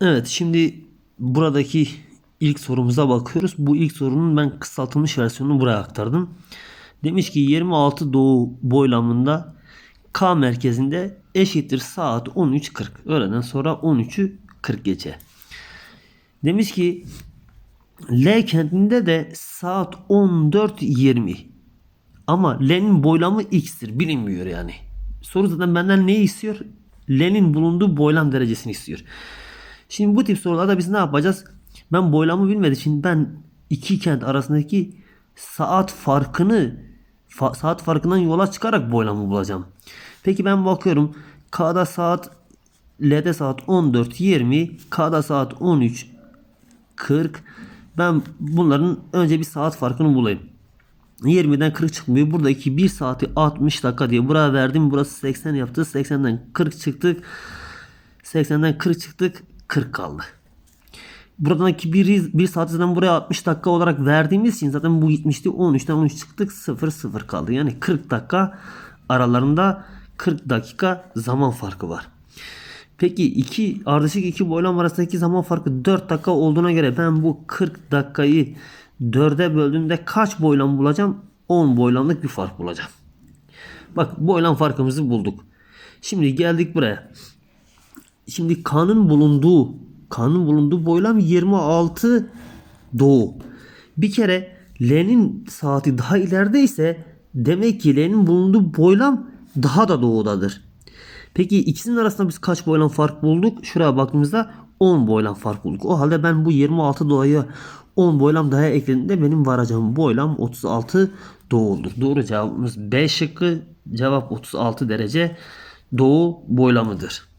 Evet şimdi buradaki ilk sorumuza bakıyoruz. Bu ilk sorunun ben kısaltılmış versiyonunu buraya aktardım. Demiş ki 26 doğu boylamında K merkezinde eşittir saat 13.40. Öğleden sonra 13'ü 40 gece. Demiş ki L kentinde de saat 14.20. Ama L'nin boylamı x'tir. Bilinmiyor yani. Soru zaten benden ne istiyor? L'nin bulunduğu boylam derecesini istiyor. Şimdi bu tip sorularda biz ne yapacağız? Ben boylamı bilmediğim için ben iki kent arasındaki saat farkını fa- saat farkından yola çıkarak boylamı bulacağım. Peki ben bakıyorum K'da saat L'de saat 14.20 K'da saat 13.40 ben bunların önce bir saat farkını bulayım. 20'den 40 çıkmıyor. Buradaki 1 saati 60 dakika diye buraya verdim. Burası 80 yaptı. 80'den 40 çıktık. 80'den 40 çıktık. 40 kaldı. Buradaki 1, 1 saati zaten buraya 60 dakika olarak verdiğimiz için zaten bu gitmişti. 13'ten 13 çıktık. 0 0 kaldı. Yani 40 dakika aralarında 40 dakika zaman farkı var. Peki iki ardışık iki boylam arasındaki zaman farkı 4 dakika olduğuna göre ben bu 40 dakikayı 4'e böldüğümde kaç boylam bulacağım? 10 boylamlık bir fark bulacağım. Bak boylam farkımızı bulduk. Şimdi geldik buraya. Şimdi K'nın bulunduğu K'nın bulunduğu boylam 26 doğu. Bir kere L'nin saati daha ilerideyse demek ki L'nin bulunduğu boylam daha da doğudadır. Peki ikisinin arasında biz kaç boylam fark bulduk? Şuraya baktığımızda 10 boylam fark bulduk. O halde ben bu 26 doğaya 10 boylam daha eklediğimde benim varacağım boylam 36 doğu olur. Doğru cevabımız B şıkkı. Cevap 36 derece doğu boylamıdır.